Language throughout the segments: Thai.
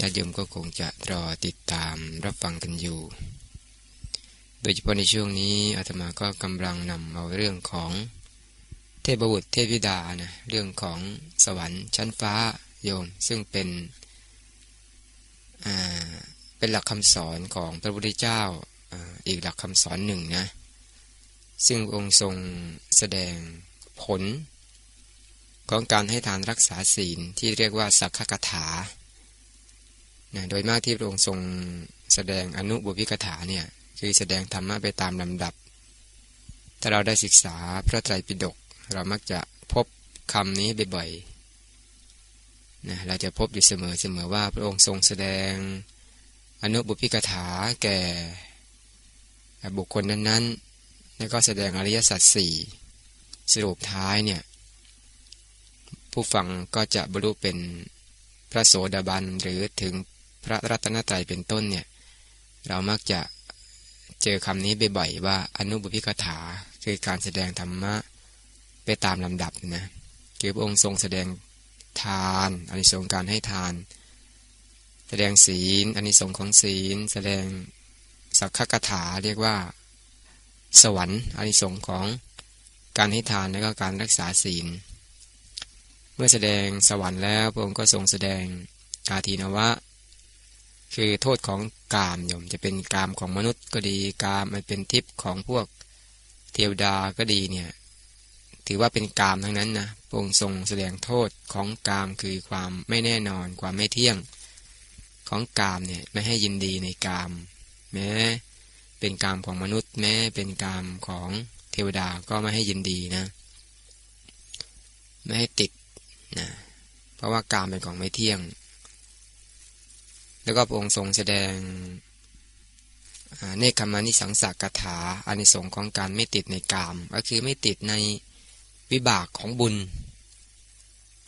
ญาติโยมก็คงจะรอติดตามรับฟังกันอยู่ โดยเฉพาะในช่วงนี้อาตมาก็กำลังนำเอาเรื่องของเทพบุตรเทพธิดานะเรื่องของสวรรค์ชั้นฟ้าโยม ซึ่งเป็นเป็นหลักคำสอนของพระพุทธเจ้าออีกหลักคำสอนหนึ่งนะซึ่งองค์ทรงแสดงผล ของการให้ทานรักษาศีลที่เรียกว่าสักขกถา นะโดยมากที่พระองค์ทรงแสดงอนุบุพิกถาเนี่ยคือแสดงธรรมะไปตามลำดับ ถ้าเราได้ศึกษาพระไตรปิฎกเรามักจะพบคำนี้บ่อยๆนะเราจะพบอยู่เสมอเสมอว่าพระองค์ทรงแสดงอนุบุพิกถาแก่บุคคลนั้นๆ แล้วก็แสดงอริยสัจสี่สรุปท้ายเนี่ยผู้ฟังก็จะบรรลุเป็นพระโสดาบันหรือถึง พระรัตนตรัยเป็นต้นเนี่ยเรามักจะเจอคำนี้บ่อยๆว่าอนุบุพิกถาคือการแสดงธรรมะไปตามลำดับนะคือพระองค์ทรงแสดงทานอานิสงส์การให้ทาน แสดงศีลอานิสงส์ของศีล แสดงสักขกถาเรียกว่า สวรรค์อานิสงส์ของการให้ทานและก็การรักษาศีล เมื่อแสดงสวรรค์แล้วพระองค์ก็ทรงแสดงอาทีนวะ คือโทษของกามโยมจะเป็นกามของมนุษย์ก็ดีกามมันเป็นทิพย์ของพวกเทวดาก็ดีเนี่ยถือว่าเป็นกามทั้งนั้นนะพระองค์ทรงแสดงโทษของกามคือความไม่แน่นอนความไม่เที่ยง ของกามเนี่ยไม่ให้ยินดีในกาม แม้เป็นกามของมนุษย์ แม้เป็นกามของเทวดาก็ไม่ให้ยินดีนะ ไม่ให้ติดนะเพราะว่ากามเป็นของไม่เที่ยง แล้วก็พระองค์ทรงแสดงเนคขมานิสังสากถาอานิสงส์ของการไม่ติดในกาม ก็คือไม่ติดในวิบากของบุญ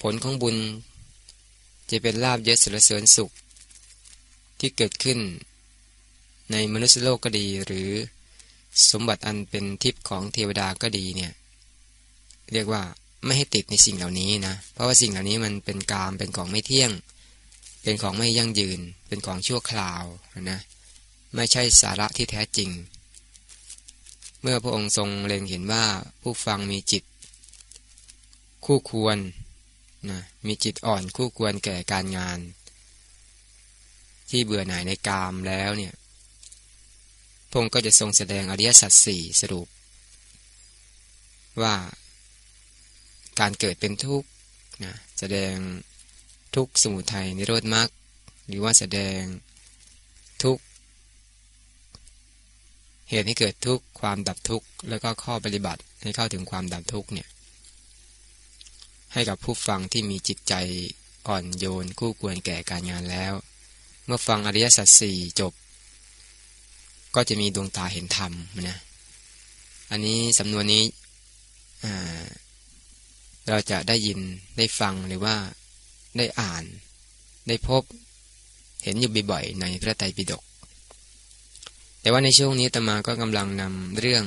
ผลของบุญจะเป็นลาบยศสรเสริญสุข ที่เกิดขึ้นในมนุษยโลกก็ดีหรือสมบัติอันเป็นทิพย์ของเทวดาก็ดีเนี่ยเรียกว่าไม่ให้ติดในสิ่งเหล่านี้นะ เพราะว่าสิ่งเหล่านี้มันเป็นกามเป็นของไม่เที่ยง เป็นของไม่ยั่งยืน เป็นของชั่วคราวนะไม่ใช่สาระที่แท้จริง เมื่อพระองค์ทรงเล็งเห็นว่าผู้ฟังมีจิต คู่ควรนะมีจิตอ่อนคู่ควรแก่การงาน ที่เบื่อหน่ายในกามแล้วเนี่ยพระองค์ก็จะทรงแสดงอริยสัจสี่สรุป ว่า การเกิดเป็นทุกข์นะแสดง ทุกสมุทัยนิโรธมรรคหรือว่าแสดงทุกเหตุให้เกิดทุกความดับทุกแล้วก็ข้อปฏิบัติให้เข้าถึงความดับทุกเนี่ยให้กับผู้ฟังที่มีจิตใจอ่อนโยนคู่ควรแก่การงานแล้ว เมื่อฟังอริยสัจสี่จบ ก็จะมีดวงตาเห็นธรรมนะอันนี้สำนวนนี้เราจะได้ยินได้ฟังหรือว่า ได้อ่าน ได้พบ เห็นอยู่บ่อยๆในพระไตรปิฎกแต่ว่าในช่วงนี้ตมาก็กำลังนำเรื่อง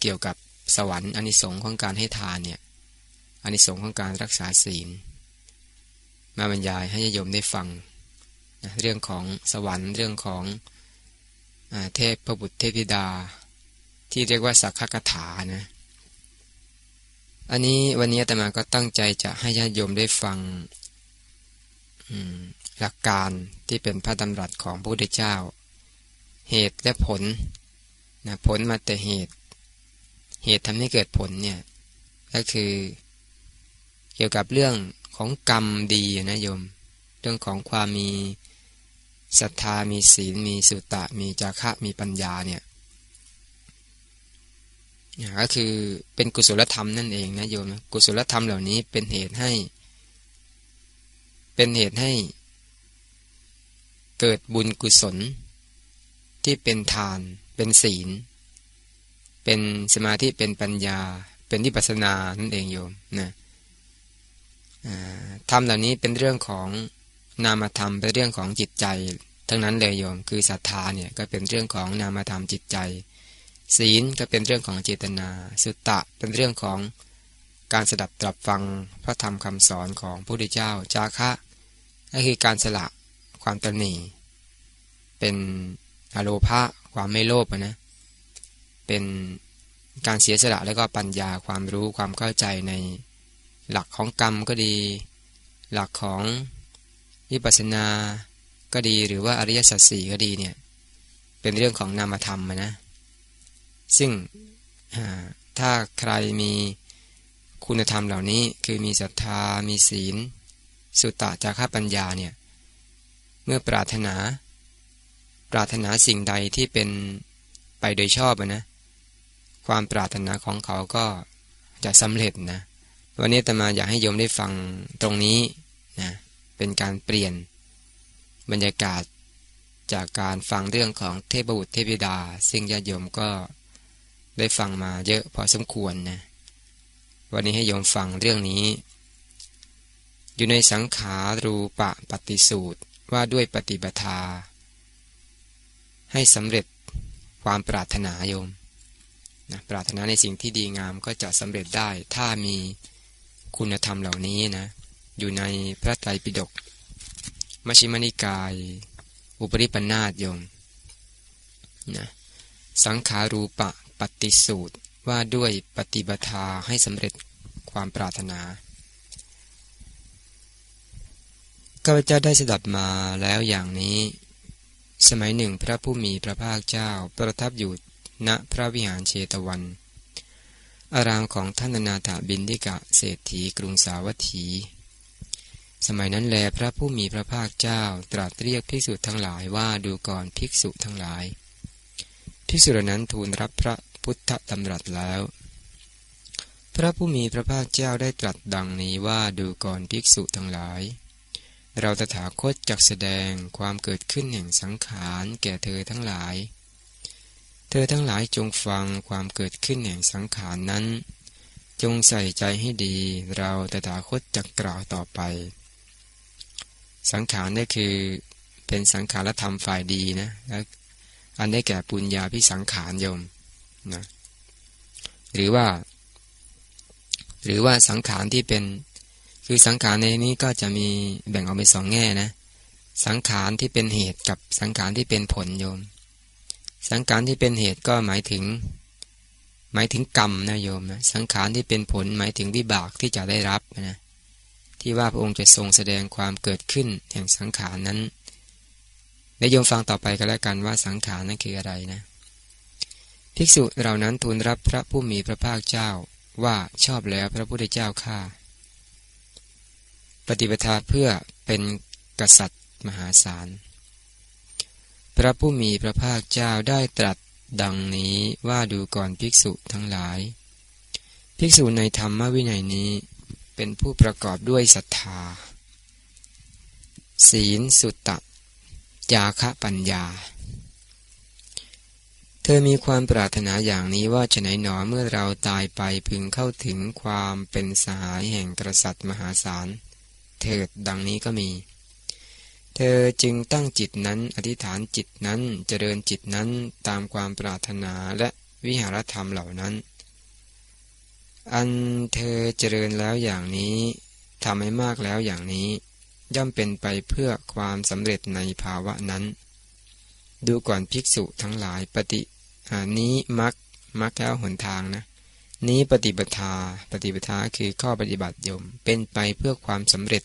เกี่ยวกับสวรรค์อนิสงค์ของการให้ทานเนี่ยอนิสงค์ของการรักษาศีล มาบรรยายให้โยมได้ฟังนะเรื่องของสวรรค์เรื่องของอเทพพระบุตรเทพธิดา ที่เรียกว่าสักขกถานะอันนี้วันนี้ตมาก็ตั้งใจจะให้ญาติโยมได้ฟัง หลักการที่เป็นพระดำรัสของพระพุทธเจ้า เหตุและผลนะผลมาแต่เหตุ เหตุทำให้เกิดผลเนี่ยก็คือ เกี่ยวกับเรื่องของกรรมดีนะโยม เรื่องของความมีศรัทธามีศีล มีสุตตะ มีจาระมีปัญญาเนี่ยก็คือเป็นกุศลธรรมนั่นเองนะโยม กุศลธรรมเหล่านี้เป็นเหตุให้ เป็นเหตุให้ เกิดบุญกุศล ที่เป็นทาน เป็นศีล เป็นสมาธิเป็นปัญญา เป็นวิปัสสนานั่นเองโยมนะธรรมเหล่านี้เป็นเรื่องของนามธรรมเป็นเรื่องของจิตใจ ทั้งนั้นเลยโยมคือศรัทธาเนี่ยก็เป็นเรื่องของนามธรรมจิตใจ ศีลก็เป็นเรื่องของเจตนา สุตตะเป็นเรื่องของการสดับตรับฟังพระธรรมคำสอนของพระพุทธเจ้า จาคะ ก็คือการสละความตนีเป็นอโลภะความไม่โลภนะเป็นการเสียสละแล้วก็ปัญญาความรู้ความเข้าใจในหลักของกรรมก็ดี หลักของวิปัสสนาก็ดีหรือว่าอริยสัจสี่ก็ดีเนี่ยเป็นเรื่องของนามธรรมนะซึ่งถ้าใครมีคุณธรรมเหล่านี้คือมีศรัทธามีศีล สุตตะจาระปัญญาเนี่ยเมื่อปรารถนา ปรารถนาสิ่งใดที่เป็นไปโดยชอบนะความปรารถนาของเขาก็จะสำเร็จนะวันนี้ตมาอยากให้โยมได้ฟังตรงนี้นะเป็นการเปลี่ยนบรรยากาศจากการฟังเรื่องของเทพบุตรเทพิดา ซึ่งญาติโยมก็ได้ฟังมาเยอะพอสมควรนะวันนี้ให้โยมฟังเรื่องนี้ อยู่ในสังขารูปะปฏิสูตรว่าด้วยปฏิบัติาให้สำเร็จความปรารถนาโยมนะปรารถนาในสิ่งที่ดีงามก็จะสำเร็จได้ถ้ามีคุณธรรมเหล่านี้นะอยู่ในพระไตรปิฎกมชิมนิกาย อุปริปันาตโยมนะสังขารูปะปฏิสูตรว่าด้วยปฏิบัติให้สำเร็จความปรารถนา ข้าพเจ้าได้สดับมาแล้วอย่างนี้ สมัยหนึ่งพระผู้มีพระภาคเจ้าประทับอยู่ณพระวิหารเชตวัน อารามของท่านนาถบินดิกะเศรษฐีกรุงสาวัตถี สมัยนั้นแลพระผู้มีพระภาคเจ้าตรัสเรียกภิกษุทั้งหลายว่าดูก่อนภิกษุทั้งหลาย ภิกษุนั้นทูลรับพระพุทธดำรัสแล้ว พระผู้มีพระภาคเจ้าได้ตรัสดังนี้ว่าดูก่อนภิกษุทั้งหลาย เราตถาคตจักแสดงความเกิดขึ้นแห่งสังขารแก่เธอทั้งหลาย เธอทั้งหลายจงฟังความเกิดขึ้นแห่งสังขารนั้น จงใส่ใจให้ดี เราตถาคตจะกกล่าวต่อไป สังขารนี่คือเป็นสังขารธรรมฝ่ายดีนะแล้วอันได้แก่ปุญญาพิสังขารโยมนะหรือว่า หรือว่าสังขารที่เป็น คือสังขารในนี้ก็จะมีแบ่งออกเป็นสองแง่นะ สังขารที่เป็นเหตุกับสังขารที่เป็นผลโยม สังขารที่เป็นเหตุก็หมายถึง หมายถึงกรรมนะโยมนะสังขารที่เป็นผลหมายถึงวิบากที่จะได้รับนะที่ว่าพระองค์จะทรงแสดงความเกิดขึ้นแห่งสังขารนั้นในโยมฟังต่อไปก็แล้วกันว่าสังขารนั้นคืออะไรนะ ภิกษุเหล่านั้นทูลรับพระผู้มีพระภาคเจ้าว่าชอบแล้วพระพุทธเจ้าข้า ปฏิปทาเพื่อเป็นกษัตริย์มหาศาล พระผู้มีพระภาคเจ้าได้ตรัสดังนี้ว่าดูก่อนภิกษุทั้งหลาย ภิกษุในธรรมวินัยนี้เป็นผู้ประกอบด้วยศรัทธา ศีลสุตตะ จาคะปัญญา เธอมีความปรารถนาอย่างนี้ว่าจะไหนหนอเมื่อเราตายไปพึงเข้าถึงความเป็นสหายแห่งกษัตริย์มหาศาล เถิดดังนี้ก็มี เธอจึงตั้งจิตนั้นอธิษฐานจิตนั้นเจริญจิตนั้นตามความปรารถนาและวิหารธรรมเหล่านั้น อันเธอเจริญแล้วอย่างนี้ทำให้มากแล้วอย่างนี้ ย่อมเป็นไปเพื่อความสำเร็จในภาวะนั้น ดูก่อนภิกษุทั้งหลายปฏิานี้มักมักแล้วหนทางนะ นี้ปฏิบัติาปฏิบัติาคือข้อปฏิบัติยมเป็นไปเพื่อความสำเร็จ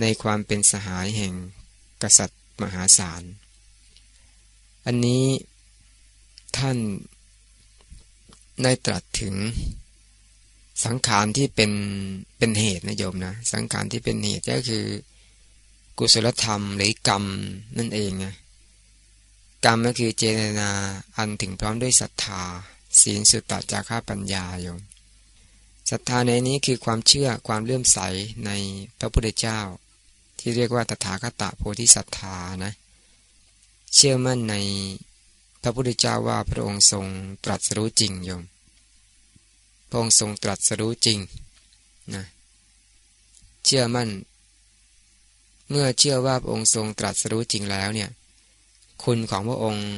ในความเป็นสหายแห่งกษัตริย์มหาศาล อันนี้ท่านได้ตรัสถึงสังขารที่เป็นเป็นเหตุนะโยมนะ สังขารที่เป็นเหตุก็คือ กุศลธรรมหรือกรรมนั่นเองนะกรรมก็คือเจตนาอันถึงพร้อมด้วยศรัทธา ศีลสุตตะจาระปัญญาโยมศรัทธาในนี้คือความเชื่อความเลื่อมใสในพระพุทธเจ้า ที่เรียกว่าตถาคตโพธิสัตธานะ เชื่อมั่นในพระพุทธเจ้าว่าพระองค์ทรงตรัสรู้จริงโยม พระองค์ทรงตรัสรู้จริงนะเชื่อมั่น เมื่อเชื่อว่าพระองค์ทรงตรัสรู้จริงแล้วเนี่ย คุณของพระองค์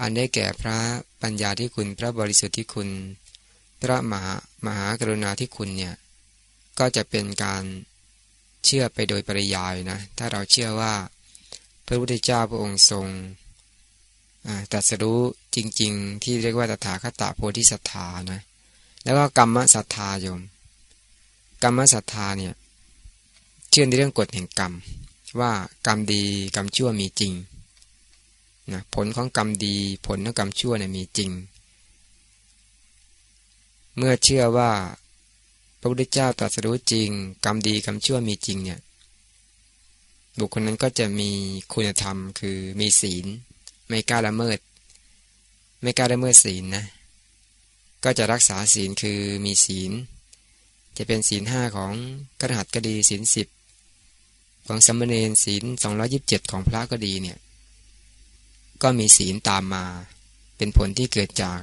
อันได้แก่พระปัญญาที่คุณพระบริสุทธิ์ที่คุณ พระมหามหากรุณาที่คุณเนี่ย ก็จะเป็นการ เชื่อไปโดยปริยายนะ ถ้าเราเชื่อว่าพระพุทธเจ้าพระองค์ทรงตรัสรู้จริง ๆ ที่เรียกว่าตถาคตโพธิสัตธานะ แล้วก็กรรมศรัทธาโยม กรรมศรัทธาเนี่ยเชื่อในเรื่องกฎแห่งกรรม ว่ากรรมดีกรรมชั่วมีจริงนะผลของกรรมดีผลของกรรมชั่วเนี่ยมีจริง เมื่อเชื่อว่า พระพุทธเจ้าตรัสรู้จริง กรรมดีกรรมชั่วมีจริงเนี่ย บุคคลนั้นก็จะมีคุณธรรมคือมีศีล ไม่กล้าละเมิด ไม่กล้าละเมิดศีลนะ ก็จะรักษาศีลคือมีศีล จะเป็นศีลห้าของกระหัตก็ดีศีลสิบของสมณเณรศีลสองยิบเจ็ดของพระก็ดีเนี่ย ก็มีศีลตามมา เป็นผลที่เกิดจาก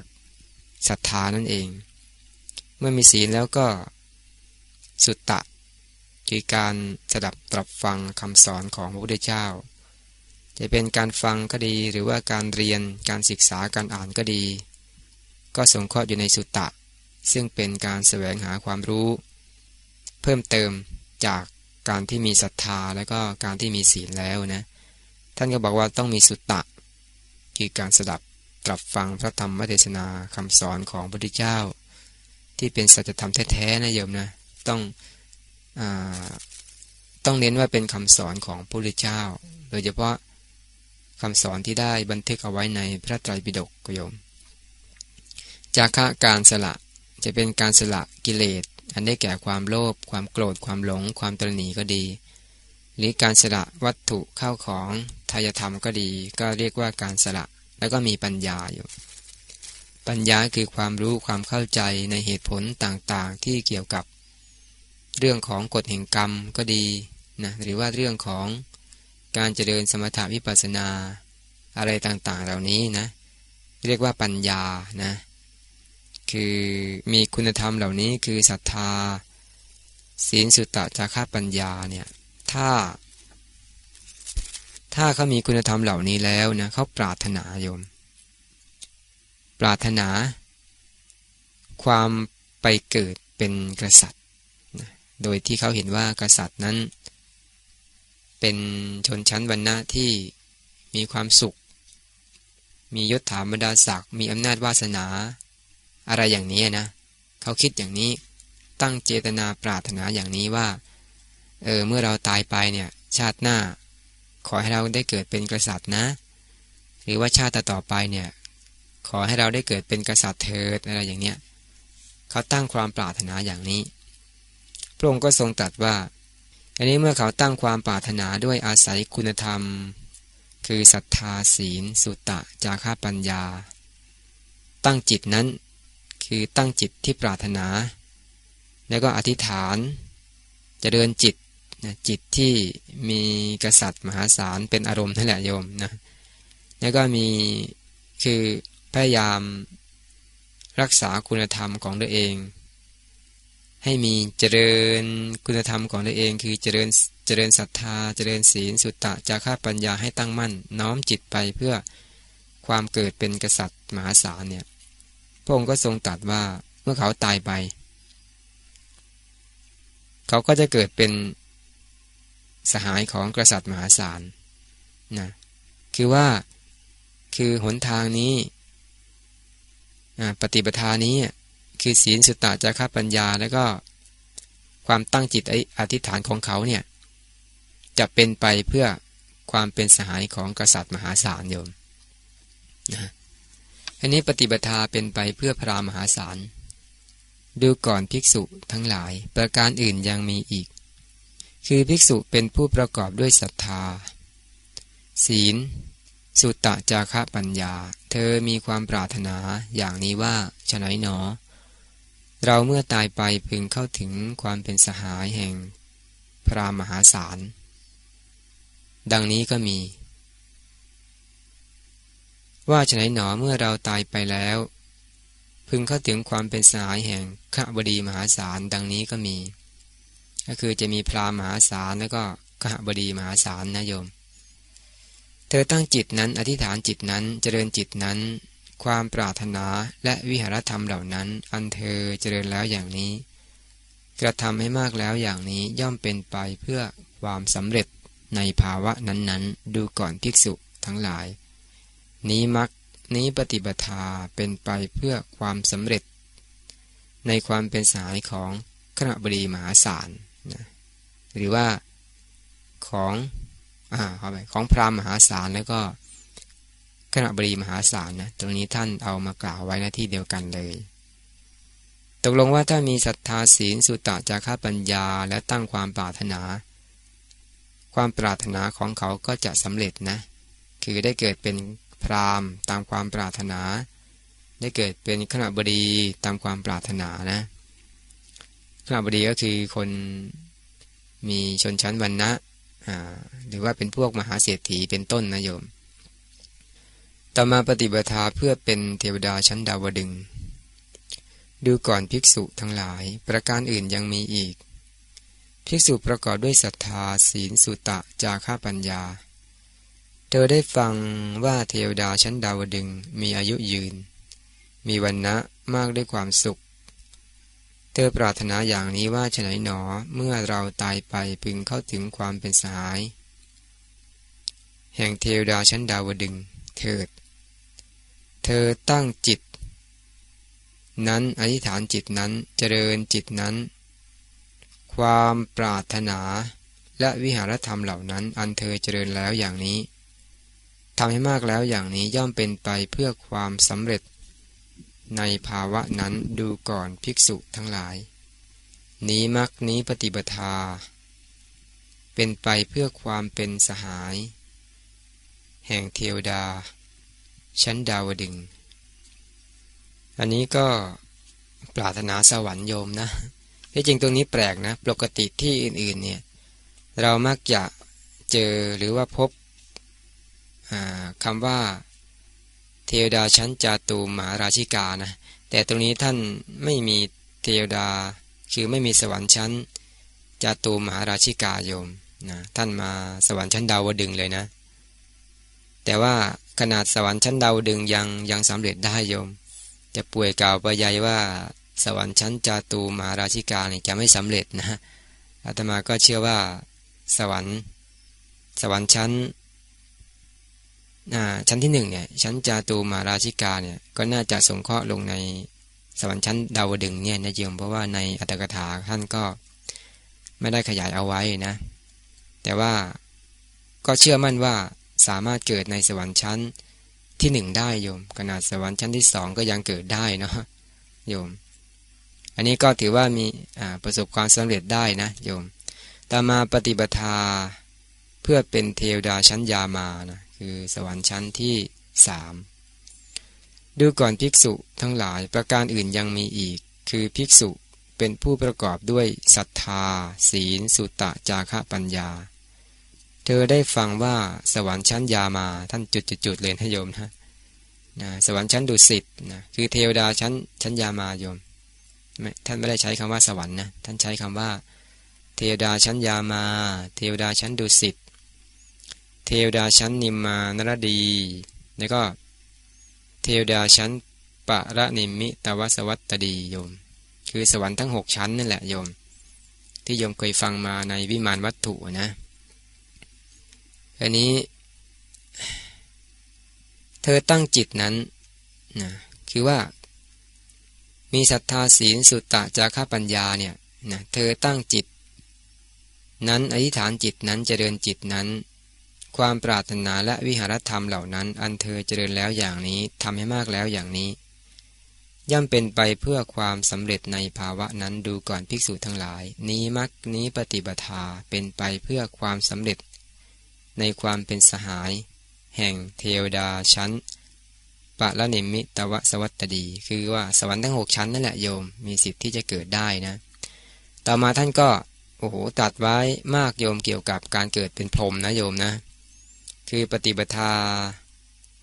ศรัทธานั่นเอง เมื่อมีศีลแล้วก็ สุตตะ คือการสดับตรับฟังคำสอนของพระพุทธเจ้า จะเป็นการฟังก็ดีหรือว่าการเรียนการศึกษาการอ่านก็ดี ก็สงเคราะห์อยู่ในสุตตะ ซึ่งเป็นการแสวงหาความรู้ เพิ่มเติมจากการที่มีศรัทธาและก็การที่มีศีลแล้วนะท่านก็บอกว่าต้องมีสุตตะ คือการสดับตรับฟังพระธรรมเทศนาคำสอนของพระพุทธเจ้า ที่เป็นสัจธรรมแท้ๆนะโยมนะ ต้องอต้องเน้นว่าเป็นคำสอนของพระพุทธเจ้า โดยเฉพาะคำสอนที่ได้บันทึกเอาไว้ในพระไตรปิฎกโยม จากะการสละจะเป็นการสละกิเลส อันได้แก่ความโลภความโกรธความหลง ความตรณีก็ดี หรือการสละวัตถุเข้าของทายธรรมก็ดี ก็เรียกว่าการสละแล้วก็มีปัญญาอยู่ ปัญญาคือความรู้ความเข้าใจในเหตุผลต่างๆ ที่เกี่ยวกับ เรื่องของกฎแห่งกรรมก็ดีนะหรือว่าเรื่องของการเจริญสมถาวิปัสนาอะไรต่างๆ เหล่านี้นะเรียกว่าปัญญานะคือมีคุณธรรมเหล่านี้คือศรัทธา ศีลสุตตะจาระปัญญาเนี่ยถ้า ถ้าเขามีคุณธรรมเหล่านี้แล้วนะเขาปรารถนาโยม ปรารถนา ความไปเกิดเป็นกษัตริย์ โดยที่เขาเห็นว่ากษัตริย์นั้น เป็นชนชั้นวรรณะที่มีความสุข มียศถาบรรดาศักดิ์มีอำนาจวาสนา อะไรอย่างนี้นะ เขาคิดอย่างนี้ตั้งเจตนาปรารถนาอย่างนี้ว่า เออ เมื่อเราตายไปเนี่ย ชาติหน้า ขอให้เราได้เกิดเป็นกษัตริย์นะ หรือว่าชาติต่อไปเนี่ย ขอให้เราได้เกิดเป็นกษัตริย์เถิดอะไรอย่างเนี้ยเขาตั้งความปรารถนาอย่างนี้ พระองค์ก็ทรงตรัสว่า อันนี้เมื่อเขาตั้งความปรารถนาด้วยอาศัยคุณธรรม คือศรัทธาศีล สุตตะจาค่าปัญญา ตั้งจิตนั้น คือตั้งจิตที่ปรารถนา แล้วก็อธิษฐานจะเดินจิตนะจิตที่มีกษัตริย์มหาศาลเป็นอารมณ์นั่นแหละโยมนะแล้วก็มีคือพยายามรักษาคุณธรรมของตัวเอง ให้มีเจริญคุณธรรมของตัวเอง คือเจริญเจริญศรัทธา เจริญศีลสุตตะจาค่าปัญญาให้ตั้งมั่น น้อมจิตไปเพื่อความเกิดเป็นกษัตริย์มหาศาลเนี่ยพระองค์ก็ทรงตรัสว่าเมื่อเขาตายไป เขาก็จะเกิดเป็นสหายของกษัตริย์มหาศาลนะคือว่าคือหนทางนี้ปฏิปทานี้ คือศีลสุตตะจาระปัญญาแล้วก็ความตั้งจิตอธิษฐานของเขาเนี่ยจะเป็นไปเพื่อความเป็นสหายของกษัตริย์มหาศาลโยมนะอันนี้ปฏิบัติเป็นไปเพื่อพระมหาศาลดูก่อนภิกษุทั้งหลายประการอื่นยังมีอีก คือภิกษุเป็นผู้ประกอบด้วยศรัทธา ศีล สุตตะจาระปัญญา เธอมีความปรารถนาอย่างนี้ว่าฉนัยหนอ เราเมื่อตายไปพึงเข้าถึงความเป็นสหายแห่งพระมหาศาล ดังนี้ก็มี ว่าฉะไหนหนอเมื่อเราตายไปแล้ว พึงเข้าถึงความเป็นสหายแห่งขบดีมหาศาล ดังนี้ก็มี ก็คือจะมีพรามหาศาลแล้วก็ขบดีมหาศาลนะโยม เธอตั้งจิตนั้นอธิษฐานจิตนั้นเจริญจิตนั้น ความปรารถนาและวิหารธรรมเหล่านั้น อันเธอเจริญแล้วอย่างนี้ กระทำให้มากแล้วอย่างนี้ย่อมเป็นไปเพื่อความสำเร็จในภาวะนั้นๆ ดูก่อนภิกษุทั้งหลาย นี้มักนี้ปฏิบัติเป็นไปเพื่อความสำเร็จ ในความเป็นสายของขณะบดีมหาศาลนะหรือว่าของอ่าเข้าไปของพรามมหาศาลแล้วก็ ขณะบดีมหาศาลนะตรงนี้ท่านเอามากล่าวไว้หน้าที่เดียวกันเลย ตกลงว่าถ้ามีศรัทธาศีลสุตตะจาระปัญญาและตั้งความปรารถนา ความปรารถนาของเขาก็จะสำเร็จนะ คือได้เกิดเป็นพรามตามความปรารถนา ได้เกิดเป็นขณะบดีตามความปรารถนานะขณะบดีก็คือคนมีชนชั้นวรรณะหรือว่าเป็นพวกมหาเศรษฐีเป็นต้นนะโยม ต่อมาปฏิบัติเพื่อเป็นเทวดาชั้นดาวดึง ดูก่อนภิกษุทั้งหลาย ประการอื่นยังมีอีก ภิกษุประกอบด้วยศรัทธาศีลสุตะ จาค่าปัญญา เธอได้ฟังว่าเทวดาชั้นดาวดึงมีอายุยืน มีวันนะมากด้วยความสุข เธอปรารถนาอย่างนี้ว่าฉนัยหนอเมื่อเราตายไปพึงเข้าถึงความเป็นสาย แห่งเทวดาชั้นดาวดึงเถิด ธอตั้งจิต นั้นอธิษฐานจิตนั้นเจริญจิตนั้น ความปรารถนาและวิหารธรรมเหล่านั้น อันเธอเจริญแล้วอย่างนี้ทำให้มากแล้วอย่างนี้ย่อมเป็นไปเพื่อความสำเร็จ ในภาวะนั้นดูก่อนภิกษุทั้งหลาย นี้มักนี้ปฏิบัติาเป็นไปเพื่อความเป็นสหาย แห่งเทวดา ชั้นดาวดึง อันนี้ก็ปรารถนาสวรรค์โยมนะที่จริงตรงนี้แปลกนะ ปกติที่อื่นๆเนี่ยเรามักจะเจอหรือว่าพบคำว่า เทวดาชั้นจาตูมหาราชิกานะแต่ตรงนี้ท่านไม่มีเทวดาคือไม่มีสวรรค์ชั้นจาตูมหาราชิกาโยมนะท่านมาสวรรค์ชั้นดาวดึงเลยนะ แต่ว่า ขนาดสวรรค์ชั้นดาวดึงยังยังสำเร็จได้โยม จะป่วยกล่าวไปใหญ่ว่า สวรรค์ชั้นจาตูมหาราชิกาเนี่ยจะไม่สำเร็จนะฮะอาตมาก็เชื่อว่า สวรรค์ สวรรค์ชั้นชั้นที่หนึ่งเนี่ยชั้นจาตูมหาราชิกาเนี่ยก็น่าจะสงเคราะห์ลงในสวรรค์ชั้นดาวดึงเนี่ยนะโยมเพราะว่าในอัตถกถาท่านก็ไม่ได้ขยายเอาไว้นะ แต่ว่าก็เชื่อมั่นว่า สามารถเกิดในสวรรค์ชั้นที่หนึ่งได้โยม ขนาดสวรรค์ชั้นที่สองก็ยังเกิดได้เนาะโยม อันนี้ก็ถือว่ามีประสบความสำเร็จได้นะโยมต่อมาปฏิบัติเพื่อเป็นเทวดาชั้นยามานะคือสวรรค์ชั้นที่สามดูก่อนภิกษุทั้งหลายประการอื่นยังมีอีก คือภิกษุเป็นผู้ประกอบด้วยศรัทธา ศีล สุตตะจาระปัญญา เธอได้ฟังว่าสวรรค์ชั้นยามา ท่านจุดๆเลยนะโยมนะนะสวรรค์ชั้นดุสิตนะคือเทวดาชั้นชั้นยามาโยมท่านไม่ได้ใช้คำว่าสวรรค์นะท่านใช้คำว่า เทวดาชั้นยามา เทวดาชั้นดุสิตเทวดาชั้นนิมมานรดี แล้วก็เทวดาชั้นปะระนิมิตวสวัตตดีโยม คือสวรรค์ทั้งหกชั้นนั่นแหละโยม ที่โยมเคยฟังมาในวิมานวัตถุนะ อันนี้ เธอตั้งจิตนั้นนะคือว่า มีศรัทธาศีลสุตตะจาระปัญญาเนี่ยนะเธอตั้งจิต นั้นอธิษฐานจิตนั้นเจริญจิตนั้น ความปรารถนาและวิหารธรรมเหล่านั้น อันเธอเจริญแล้วอย่างนี้ทำให้มากแล้วอย่างนี้ ย่อมเป็นไปเพื่อความสำเร็จในภาวะนั้นดูก่อนภิกษุทั้งหลาย นี้มักนี้ปฏิบัติาเป็นไปเพื่อความสำเร็จ ในความเป็นสหาย แห่งเทวดาชั้นปะละเนมิตวสวัตดี คือว่าสวรรค์ทั้งหกชั้นนั่นแหละโยมมีสิทธิ์ที่จะเกิดได้นะ ต่อมาท่านก็โอ้โหตัดไว้มากโยมเกี่ยวกับการเกิดเป็นพรหมนะโยมนะ คือปฏิบัติ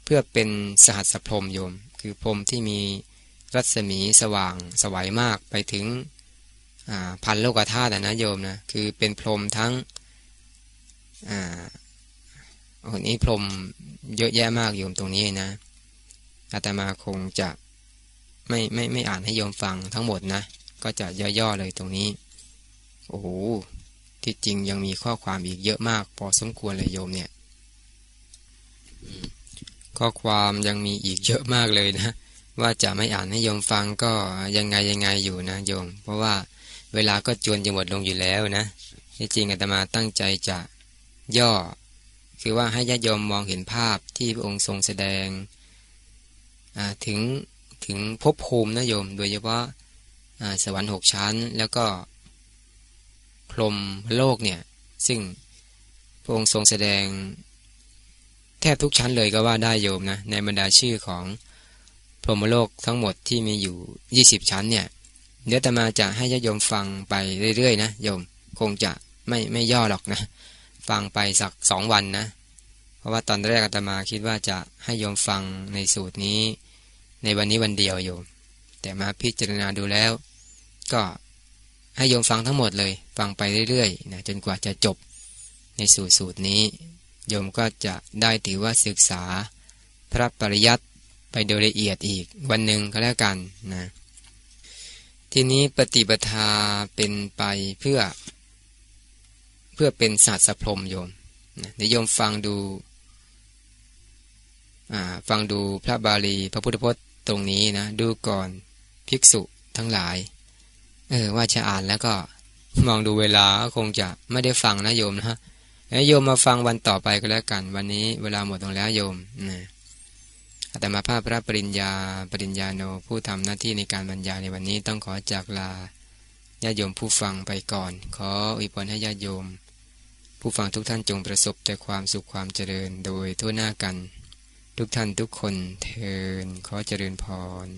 เพื่อเป็นสหัสพรหมโยม คือพรหมที่มีรัศมีสว่างสวัยมากไปถึงพันโลกธาตุนะโยมนะ คือเป็นพรหมทั้ง อ่าคนนี้พรมเยอะแยะมากโยมตรงนี้นะอาตมาคงจะไม่ไม่ไม่อ่านให้โยมฟังทั้งหมดนะ ก็จะย่อๆเลยตรงนี้ โอ้โห ที่จริงยังมีข้อความอีกเยอะมาก พอสมควรเลยโยมเนี่ย ข้อความยังมีอีกเยอะมากเลยนะ ว่าจะไม่อ่านให้โยมฟังก็ยังไงยังไงอยู่นะโยม เพราะว่าเวลาก็จวนจะหมดลงอยู่แล้วนะที่จริงอาตมาตั้งใจจะย่อ คือว่าให้ญาติโยมมองเห็นภาพที่พระองค์ทรงแสดงถึงถึงภพภูมินะโยม โดยเฉพาะสวรรค์หกชั้น แล้วก็พรหมโลกเนี่ย ซึ่งพระองค์ทรงแสดง แทบทุกชั้นเลยก็ว่าได้โยมนะ ในบรรดาชื่อของพรหมโลกทั้งหมดที่มีอยู่ 20 ชั้นเนี่ย เดี๋ยวตมาจะให้ญาติโยมฟังไปเรื่อยๆนะโยม คงจะไม่ไม่ย่อหรอกนะ ฟังไปสักสองวันนะ ราะว่าตอนแรกอาตมาคิดว่าจะให้โยมฟังในสูตรนี้ ในวันนี้วันเดียวโยมแต่มาพิจารณาดูแล้ว ก็ให้โยมฟังทั้งหมดเลย ฟังไปเรื่อยๆนะจนกว่าจะจบในสูตรสูตรนี้ โยมก็จะได้ถือว่าศึกษาพระปริยัติไปโดยละเอียดอีกวันหนึ่งก็แล้วกันนะทีนี้ปฏิปทาเป็นไปเพื่อ เพื่อเป็นศาสตร์สพรมโยมนะเดี๋ยวโยมฟังดู ฟังดูพระบาลีพระพุทธพจน์ตรงนี้นะ ดูก่อนภิกษุทั้งหลาย เออว่าจะอ่านแล้วก็มองดูเวลาคงจะไม่ได้ฟังนะโยมนะโยมมาฟังวันต่อไปก็แล้วกัน วันนี้เวลาหมดลงแล้วโยมนะแต่มาภาพพระปริญญาปริญญาโนผู้ทำหน้าที่ในการบรรยายในวันนี้ต้องขอจากลาญาติโยมผู้ฟังไปก่อน ขออวยพรให้ญาติโยม ผู้ฟังทุกท่านจงประสบแต่ความสุขความเจริญโดยทั่วหน้ากัน ทุกท่านทุกคนเทินขอเจริญพร